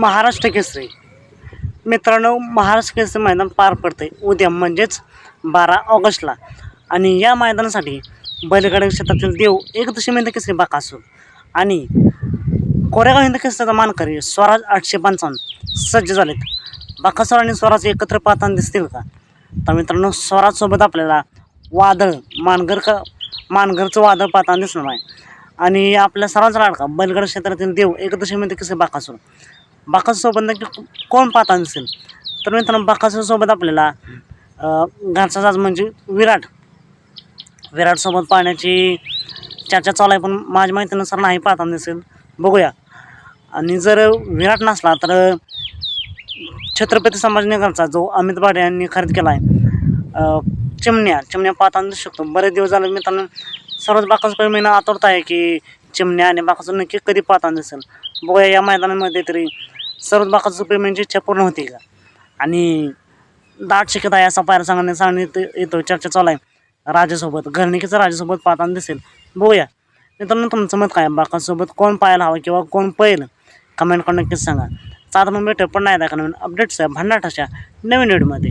महाराष्ट्र केसरी. मित्रांनो महाराष्ट्र केसरी मैदान पार पडते उद्या म्हणजेच बारा ऑगस्टला. आणि या मैदानासाठी बैलगाड्या क्षेत्रातील देव एकदशी हिंद केसरी बाकासूर आणि कोरेगाव हिंद केसरीचा मानकरी स्वराज आठशे पंचावन्न सज्ज झालेत. बाकासूर आणि स्वराज एकत्र पाहताना दिसतील का? तर मित्रांनो स्वराजसोबत आपल्याला वादळ मानगर का मानगरचं वादळ पाहताना दिसणार आहे. आणि आपल्या सर्वांचा लाडका बैलगड क्षेत्रातील देव एकदशीमध्ये केसरी बाकासूर बाकासूरसोबत नक्की कोण पाहता दिसेल तर मित्रांनो बाकासूरसोबत आपल्याला अं, घरचा म्हणजे विराट. विराटसोबत पाहण्याची चर्चा चालू आहे पण माझ्या माहितीनुसार नाही पाहता दिसेल बघूया. आणि जर विराट नसला तर छत्रपती संभाजीनगरचा जो अमित बाडे यांनी खरेदी केला आहे चिमण्या. चिमण्या पाहता दिसू शकतो. बरेच दिवस झाले मित्रांनो सर्वच बाकासकडे महिना आतुरता आहे की चिमण्या आणि बाकासूर नक्की कधी पाहता दिसेल बघूया या मैदानामध्ये तरी सर्व बाकाचं पेमेंटची म्हणजे इच्छा पूर्ण होती का? आणि दाट शिकत आहे असा पायरा सांगण्यात सांगण्यात येतो चर्चा चालू आहे. राजासोबत घरणिकेचं राजासोबत पाहताना दिसेल. बघूया. मित्रांनो तुमचं मत काय? बाकासोबत कोण पाहायला हवं किंवा कोण पहिलं कमेंट करून नक्कीच सांगा. चालतं मग भेटू पण नाही दाखवा नवीन अपडेट्स आहे भंडाटाच्या नवीन व्हिडिओमध्ये